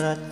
the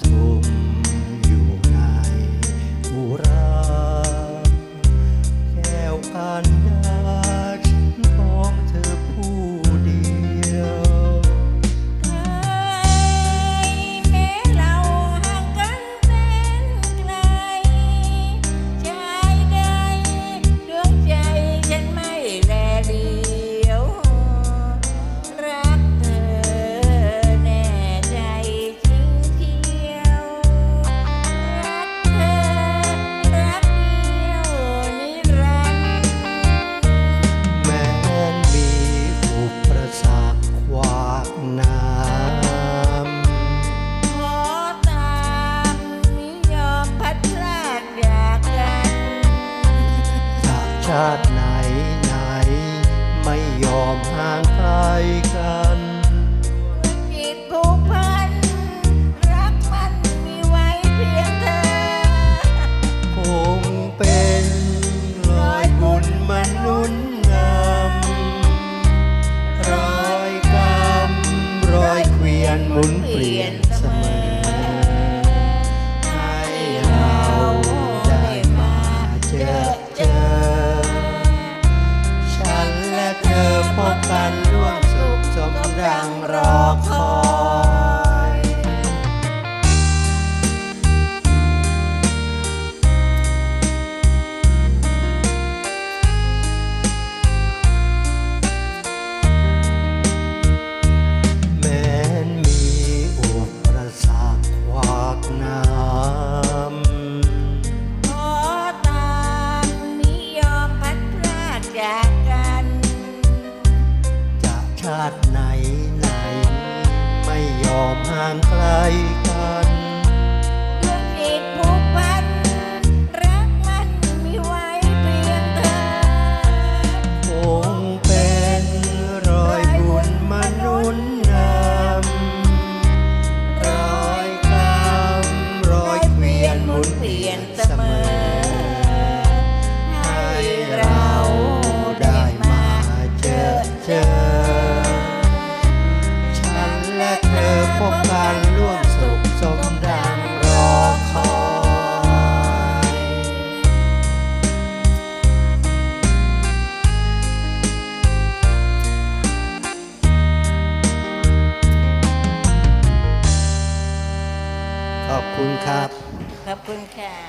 ชาติไหนไหน ไม่ยอมห่างไกลกันจิตผูกพัน รักมันมีไว้เพียงเธอ คงเป็นรอยบุญมนุษย์นำรอยกรรมรอยเกวียนหมุนเปลี่ยน งรอคอยแม้นมีอุปสรรคขวากหน้ำ ขอตามนิยอมพัดพรากจากกัน จากชาติไหนไหนไม่ย อมห่างไกลกันดวงจิตผูกพัน รักมันมีไว้เพียงเธอ คงเป็นรอยบุญมนุษย์นำรอยกรรมรอยเกวียนหมุนเปลี่ยนเสมอ คุณครับ ขอบคุณค่ะ